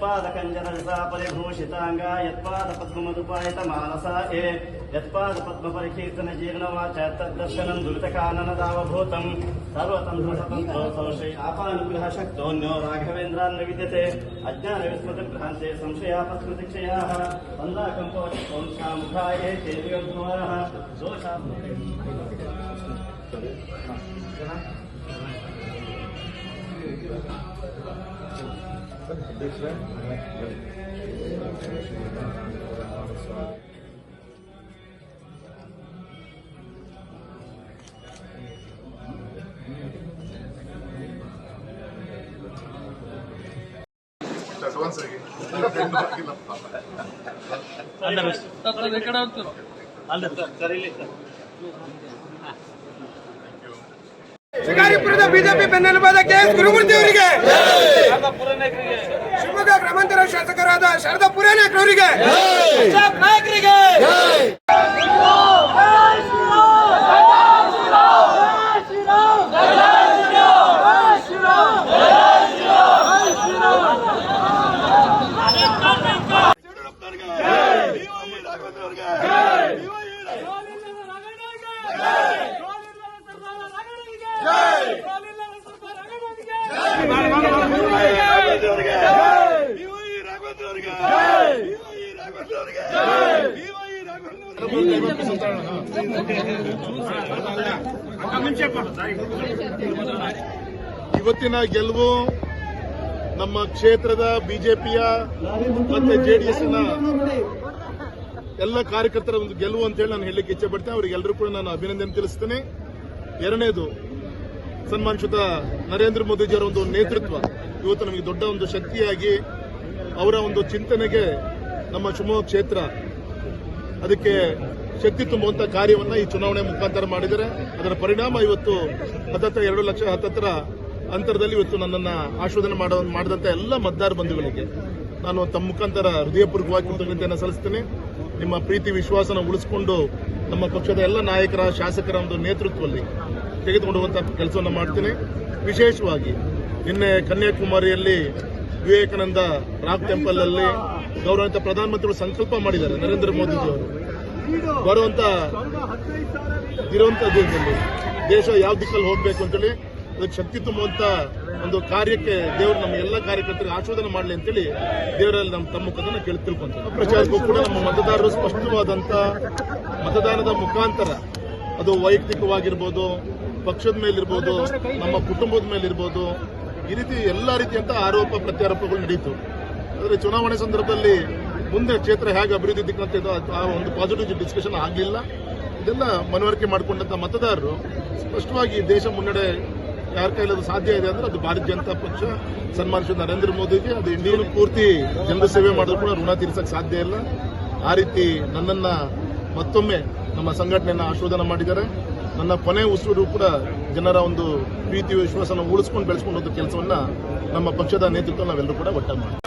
यत्पादकञ्जनरसापरिभूषिताङ्गा यत्पादपद्ममधुपायितमानसा ए। यत्पादपद्मपरिकीर्तनजीर्णवाचात्तद्दर्शनम् दुरितकाननदावभूतम् सर्वतन्त्रसंशय आपानुग्रहशक्तोऽन्यो राघवेन्द्रान्न विद्यते अज्ञानविस्मृतिभ्रान्ते संशयापस्मृतिक्षयाः। कन्दाकम्पोषामुखाय चेन्द्रियं कुमारः दोषा ಸಂಶಯ ಸರ್ ಶಕ್ತೋನ್ಯೋ ರಾಘವೇಂದ್ರಾನ್ನ ಶಿಕಾರಿಪುರದ ಬಿಜೆಪಿ ಬೆನ್ನೆಲುಬಾದ ಕೆ ಎಸ್ ಗುರುಮೂರ್ತಿ ಅವರಿಗೆ. ಶಿವಮೊಗ್ಗ ಗ್ರಾಮಾಂತರ ಶಾಸಕರಾದ ಶಾರದಾ ಪುರಾಣಿಕ್ ಇವತ್ತಿನ ಗೆಲುವು ನಮ್ಮ ಕ್ಷೇತ್ರದ ಬಿಜೆಪಿಯ ಮತ್ತೆ ಜೆಡಿಎಸ್ನ ಎಲ್ಲ ಕಾರ್ಯಕರ್ತರ ಒಂದು ಗೆಲುವು ಅಂತ ಹೇಳಿ ನಾನು ಹೇಳಲಿಕ್ಕೆ ಇಚ್ಛೆ ಪಡ್ತೇನೆ. ಅವರಿಗೆಲ್ಲರೂ ಕೂಡ ನಾನು ಅಭಿನಂದನೆ ತಿಳಿಸ್ತೇನೆ. ಎರಡನೇದು ಸನ್ಮಾನಿಸಿದ ನರೇಂದ್ರ ಮೋದಿಜಿಯವರ ಒಂದು ನೇತೃತ್ವ. ಇವತ್ತು ನಮಗೆ ದೊಡ್ಡ ಒಂದು ಶಕ್ತಿಯಾಗಿ ಅವರ ಒಂದು ಚಿಂತನೆಗೆ ನಮ್ಮ ಶಿವಮೊಗ್ಗ ಕ್ಷೇತ್ರ ಅದಕ್ಕೆ ಶಕ್ತಿ ತುಂಬುವಂಥ ಕಾರ್ಯವನ್ನ ಈ ಚುನಾವಣೆ ಮುಖಾಂತರ ಮಾಡಿದರೆ ಅದರ ಪರಿಣಾಮ ಇವತ್ತು ಹತ್ತತ್ರ ಎರಡು ಲಕ್ಷ ಹತ್ತತ್ರ ಅಂತರದಲ್ಲಿ ಇವತ್ತು ನನ್ನನ್ನ ಆಶೋಧನೆ ಮಾಡೋ ಎಲ್ಲ ಮತದಾರ ಬಂಧುಗಳಿಗೆ ನಾನು ತಮ್ಮ ಮುಖಾಂತರ ಹೃದಯಪೂರ್ವಕವಾಗಿ ಕೃತಜ್ಞತೆಯನ್ನು ಸಲ್ಲಿಸ್ತೇನೆ ನಿಮ್ಮ ಪ್ರೀತಿ, ವಿಶ್ವಾಸನ ಉಳಿಸಿಕೊಂಡು ನಮ್ಮ ಪಕ್ಷದ ಎಲ್ಲ ನಾಯಕರ, ಶಾಸಕರ ಒಂದು ನೇತೃತ್ವದಲ್ಲಿ ತೆಗೆದುಕೊಂಡು ಹೋಗುವಂತ ಕೆಲಸವನ್ನು ಮಾಡ್ತೇನೆ. ವಿಶೇಷವಾಗಿ ನಿನ್ನೆ ಕನ್ಯಾಕುಮಾರಿಯಲ್ಲಿ ವಿವೇಕಾನಂದ ರಾಕ್ ಟೆಂಪಲ್ ಅಲ್ಲಿ ಗೌರವಿತ ಪ್ರಧಾನಮಂತ್ರಿಗಳು ಸಂಕಲ್ಪ ಮಾಡಿದ್ದಾರೆ, ನರೇಂದ್ರ ಮೋದಿಜಿಯವರು. ಬರುವಂತ ಇರುವಂತ ದೇಶದಲ್ಲಿ ದೇಶ ಯಾವ ದಿಕ್ಕಲ್ಲಿ ಹೋಗ್ಬೇಕು ಅಂತೇಳಿ ಅದಕ್ಕೆ ಶಕ್ತಿ ತುಂಬುವಂತ ಒಂದು ಕಾರ್ಯಕ್ಕೆ ದೇವರು ನಮ್ಮ ಎಲ್ಲ ಕಾರ್ಯಕರ್ತರಿಗೆ ಆಶೋಧನೆ ಮಾಡಲಿ ಅಂತೇಳಿ ದೇವರಲ್ಲಿ ನಮ್ಮ ತಮ್ಮ ಕದನ ಕೇಳಿ ತಿಳ್ಕೊಂತೀವಿ ಪ್ರಚಾರಕ್ಕೂ ಕೂಡ ನಮ್ಮ ಮತದಾರರು ಸ್ಪಷ್ಟವಾದಂತ ಮತದಾನದ ಮುಖಾಂತರ ಅದು ವೈಯಕ್ತಿಕವಾಗಿರ್ಬೋದು, ಪಕ್ಷದ ಮೇಲಿರ್ಬೋದು, ನಮ್ಮ ಕುಟುಂಬದ ಮೇಲಿರ್ಬೋದು ಈ ರೀತಿ ಎಲ್ಲ ರೀತಿಯಂತ ಆರೋಪ ಪ್ರತ್ಯಾರೋಪಗಳು ನಡೆಯಿತು ಆದರೆ ಚುನಾವಣೆ ಸಂದರ್ಭದಲ್ಲಿ ಮುಂದೆ ಕ್ಷೇತ್ರ ಹೇಗೆ ಅಭಿವೃದ್ಧಿ ದಿಕ್ಕಂತ ಆ- ಒಂದು ಪಾಸಿಟಿವ್ ಡಿಸ್ಕಷನ್ ಆಗಲಿಲ್ಲ. ಇದೆಲ್ಲ ಮನವರಿಕೆ ಮಾಡಿಕೊಂಡಂತ ಮತದಾರರು ಸ್ಪಷ್ಟವಾಗಿ ದೇಶ ಮುನ್ನಡೆ ಯಾರ ಕೈಲದು ಸಾಧ್ಯ ಇದೆ ಅಂದ್ರೆ ಅದು ಭಾರತೀಯ ಜನತಾ ಪಕ್ಷ, ಸನ್ಮಾನಿಸಿದ ನರೇಂದ್ರ ಮೋದಿಗೆ. ಅದು ಇಂಡಿಯನ್ ಪೂರ್ತಿ ಜನರ ಸೇವೆ ಮಾಡಿದ್ರು ಕೂಡ ಋಣ ತೀರ್ಸಕ್ಕೆ ಸಾಧ್ಯ ಇಲ್ಲ. ಆ ರೀತಿ ನನ್ನನ್ನ ಮತ್ತೊಮ್ಮೆ ನಮ್ಮ ಸಂಘಟನೆಯನ್ನು ಆಶೀರ್ವಾದನ ಮಾಡಿದ್ದಾರೆ. ನನ್ನ ಕೊನೆ ಉಸಿರು ಕೂಡ ಜನರ ಒಂದು ಪ್ರೀತಿ ವಿಶ್ವಾಸನ ಉಳಿಸ್ಕೊಂಡು ಬೆಳೆಸ್ಕೊಂಡು ಹೋದ ಕೆಲಸವನ್ನ ನಮ್ಮ ಪಕ್ಷದ ನೇತೃತ್ವ ನಾವೆಲ್ಲರೂ ಕೂಡ ಒಟ್ಟಾಗಿ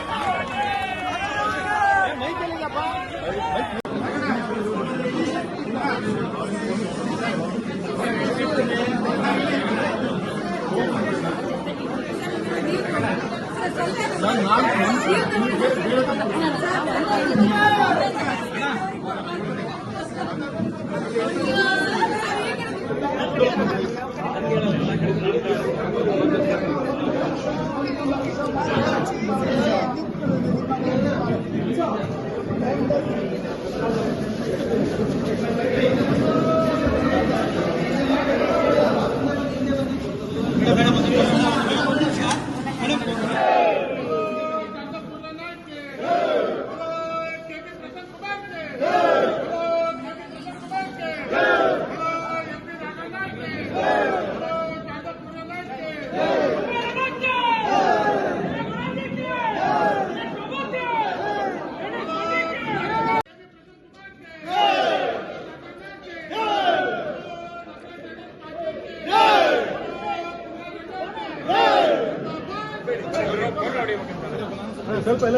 Thank. ಸ್ವಲ್ಪ ಎಲ್ಲ